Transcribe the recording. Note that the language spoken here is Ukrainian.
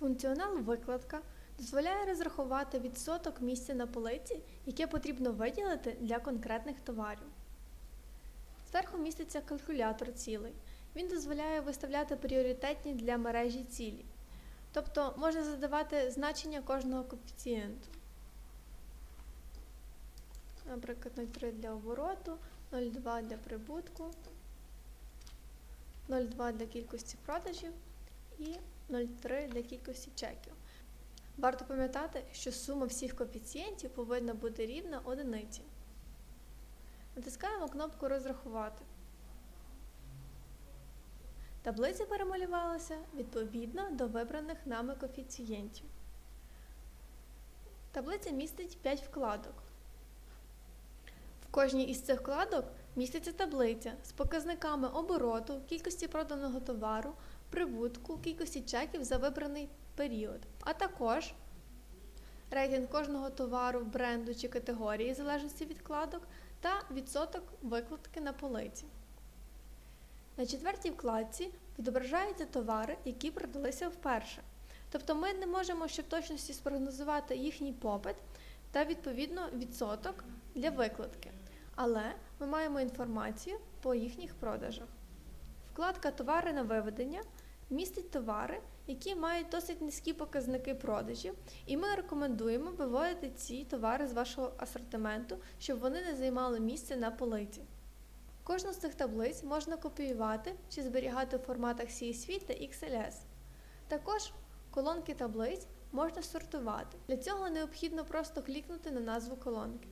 Функціонал викладка дозволяє розрахувати відсоток місця на полиці, яке потрібно виділити для конкретних товарів. Зверху міститься калькулятор цілей. Він дозволяє виставляти пріоритетні для мережі цілі. Тобто можна задавати значення кожного коефіцієнту. Наприклад, 0,3 для обороту, 0,2 для прибутку, 0,2 для кількості продажів і 0,3 для кількості чеків. Варто пам'ятати, що сума всіх коефіцієнтів повинна бути рівна одиниці. Натискаємо кнопку Розрахувати. Таблиця перемалювалася відповідно до вибраних нами коефіцієнтів. Таблиця містить 5 вкладок. В кожній із цих вкладок міститься таблиця з показниками обороту, кількості проданого товару, прибутку, кількості чеків за вибраний період, а також рейтинг кожного товару, бренду чи категорії в залежності від вкладок та відсоток викладки на полиці. На четвертій вкладці відображаються товари, які продалися вперше. Тобто ми не можемо ще в точності спрогнозувати їхній попит та відповідно відсоток для викладки. Але ми маємо інформацію по їхніх продажах. Вкладка Товари на виведення містить товари, які мають досить низькі показники продажів, і ми рекомендуємо виводити ці товари з вашого асортименту, щоб вони не займали місце на полиці. Кожну з цих таблиць можна копіювати чи зберігати в форматах CSV та XLS. Також колонки таблиць можна сортувати. Для цього необхідно просто клікнути на назву колонки.